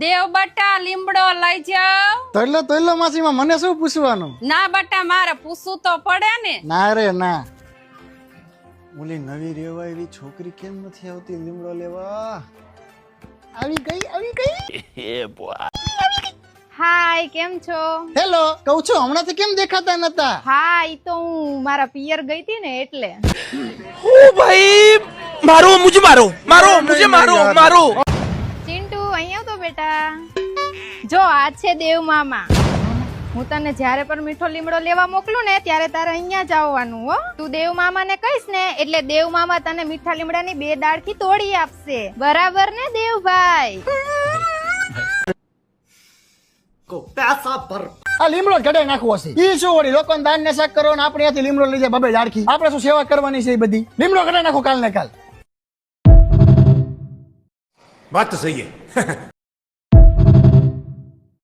દેવ બટા લીમડો લઈ જાવ પૂછવાનું? કેમ હાય કેમ છો? હેલો કહું છું હમણાંથી કેમ દેખાતા નતા? હા ઈ તો હું મારા પિયર ગઈ હતી ને એટલે. હું ભાઈ મારો મુજે મારો મારો મારો મારો. ચિંટુ અહીંયા તો બેટા. જો આ છે દેવ મામા. હું તને જ્યારે પણ મીઠો લીમડો લેવા મોકલું ને ત્યારે તારે અહીંયા જ આવવાનું હો. તું દેવ મામાને કહીશ ને એટલે દેવ મામા તને મીઠા લીમડાની બે દાળખી તોડી આપશે. બરાબર ને દેવભાઈ? આ લીમડો કઢાઈ નાખવો છે. ઈ શું વળી લોકોને દાન ને શાક કરો ને આપણે ત્યાંથી લીમડો લઈ જાય બબે આપણે શું સેવા કરવાની છે એ બધી? લીમડો કઢાઈ નાખો કાલ ને કાલ. बात तो सही है